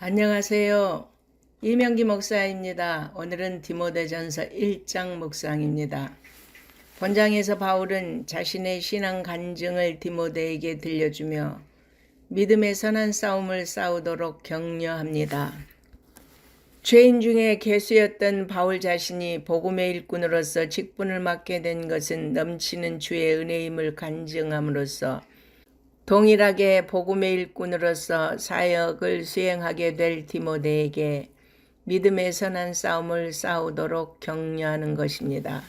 안녕하세요. 이명기 목사입니다. 오늘은 디모데전서 1장 묵상입니다. 본장에서 바울은 자신의 신앙 간증을 디모데에게 들려주며 믿음의 선한 싸움을 싸우도록 격려합니다. 죄인 중에 개수였던 바울 자신이 복음의 일꾼으로서 직분을 맡게 된 것은 넘치는 주의 은혜임을 간증함으로써 동일하게 복음의 일꾼으로서 사역을 수행하게 될 디모데에게 믿음의 선한 싸움을 싸우도록 격려하는 것입니다.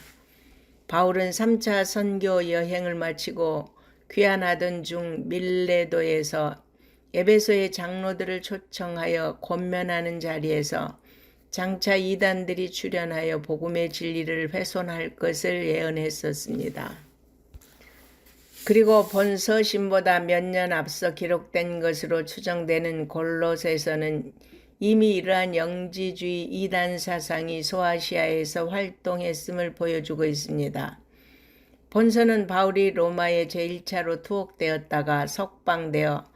바울은 3차 선교 여행을 마치고 귀환하던 중 밀레도에서 에베소의 장로들을 초청하여 권면하는 자리에서 장차 이단들이 출현하여 복음의 진리를 훼손할 것을 예언했었습니다. 그리고 본 서신보다 몇 년 앞서 기록된 것으로 추정되는 골로새서는 이미 이러한 영지주의 이단 사상이 소아시아에서 활동했음을 보여주고 있습니다. 본서는 바울이 로마에 제1차로 투옥되었다가 석방되어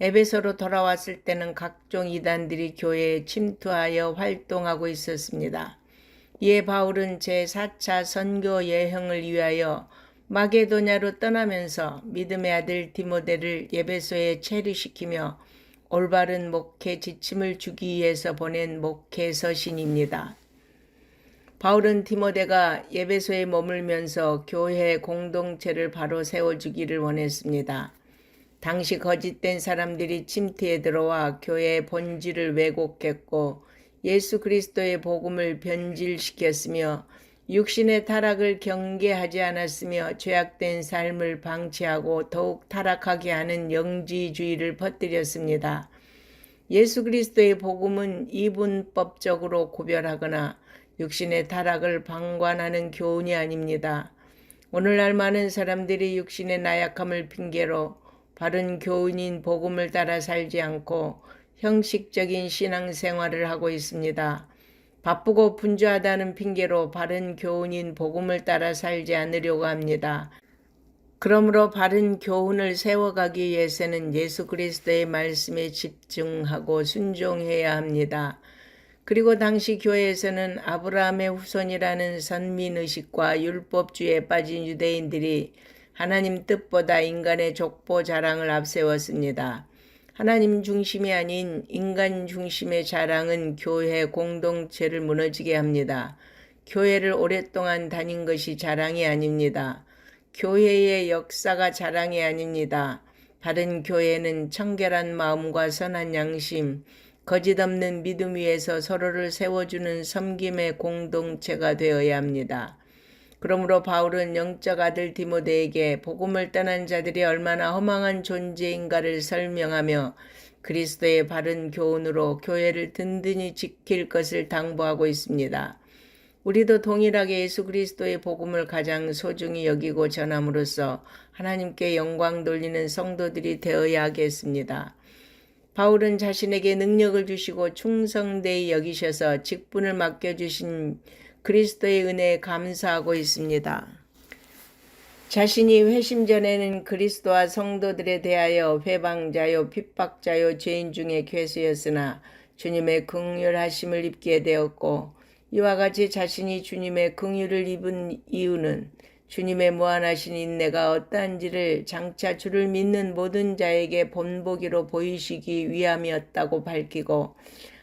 에베소로 돌아왔을 때는 각종 이단들이 교회에 침투하여 활동하고 있었습니다. 이에 바울은 제4차 선교 여행을 위하여 마게도냐로 떠나면서 믿음의 아들 디모데를 예배소에 체류시키며 올바른 목회 지침을 주기 위해서 보낸 목회 서신입니다. 바울은 디모데가 예배소에 머물면서 교회 공동체를 바로 세워주기를 원했습니다. 당시 거짓된 사람들이 침투에 들어와 교회의 본질을 왜곡했고 예수 그리스도의 복음을 변질시켰으며 육신의 타락을 경계하지 않았으며 죄악된 삶을 방치하고 더욱 타락하게 하는 영지주의를 퍼뜨렸습니다. 예수 그리스도의 복음은 이분법적으로 구별하거나 육신의 타락을 방관하는 교훈이 아닙니다. 오늘날 많은 사람들이 육신의 나약함을 핑계로 바른 교훈인 복음을 따라 살지 않고 형식적인 신앙생활을 하고 있습니다. 바쁘고 분주하다는 핑계로 바른 교훈인 복음을 따라 살지 않으려고 합니다. 그러므로 바른 교훈을 세워가기 위해서는 예수 그리스도의 말씀에 집중하고 순종해야 합니다. 그리고 당시 교회에서는 아브라함의 후손이라는 선민의식과 율법주의에 빠진 유대인들이 하나님 뜻보다 인간의 족보 자랑을 앞세웠습니다. 하나님 중심이 아닌 인간 중심의 자랑은 교회 공동체를 무너지게 합니다. 교회를 오랫동안 다닌 것이 자랑이 아닙니다. 교회의 역사가 자랑이 아닙니다. 바른 교회는 청결한 마음과 선한 양심, 거짓 없는 믿음 위에서 서로를 세워주는 섬김의 공동체가 되어야 합니다. 그러므로 바울은 영적 아들 디모데에게 복음을 떠난 자들이 얼마나 허망한 존재인가를 설명하며 그리스도의 바른 교훈으로 교회를 든든히 지킬 것을 당부하고 있습니다. 우리도 동일하게 예수 그리스도의 복음을 가장 소중히 여기고 전함으로써 하나님께 영광 돌리는 성도들이 되어야 하겠습니다. 바울은 자신에게 능력을 주시고 충성되이 여기셔서 직분을 맡겨주신 그리스도의 은혜에 감사하고 있습니다. 자신이 회심 전에는 그리스도와 성도들에 대하여 회방자요 핍박자요 죄인 중에 괴수였으나 주님의 긍휼하심을 입게 되었고 이와 같이 자신이 주님의 긍휼을 입은 이유는 주님의 무한하신 인내가 어떠한지를 장차 주를 믿는 모든 자에게 본보기로 보이시기 위함이었다고 밝히고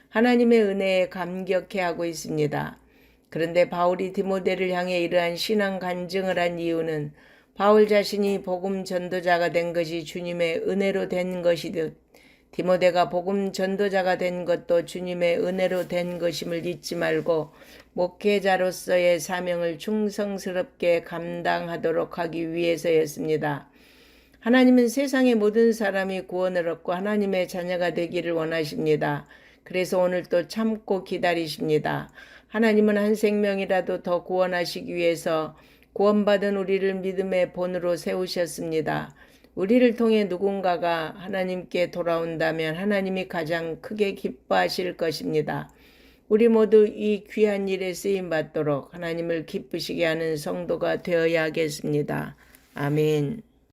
하나님의 은혜에 감격해 하고 있습니다. 그런데 바울이 디모데를 향해 이러한 신앙 간증을 한 이유는 바울 자신이 복음 전도자가 된 것이 주님의 은혜로 된 것이듯 디모데가 복음 전도자가 된 것도 주님의 은혜로 된 것임을 잊지 말고 목회자로서의 사명을 충성스럽게 감당하도록 하기 위해서였습니다. 하나님은 세상의 모든 사람이 구원을 얻고 하나님의 자녀가 되기를 원하십니다. 그래서 오늘 또 참고 기다리십니다. 하나님은 한 생명이라도 더 구원하시기 위해서 구원받은 우리를 믿음의 본으로 세우셨습니다. 우리를 통해 누군가가 하나님께 돌아온다면 하나님이 가장 크게 기뻐하실 것입니다. 우리 모두 이 귀한 일에 쓰임 받도록 하나님을 기쁘시게 하는 성도가 되어야 하겠습니다. 아멘.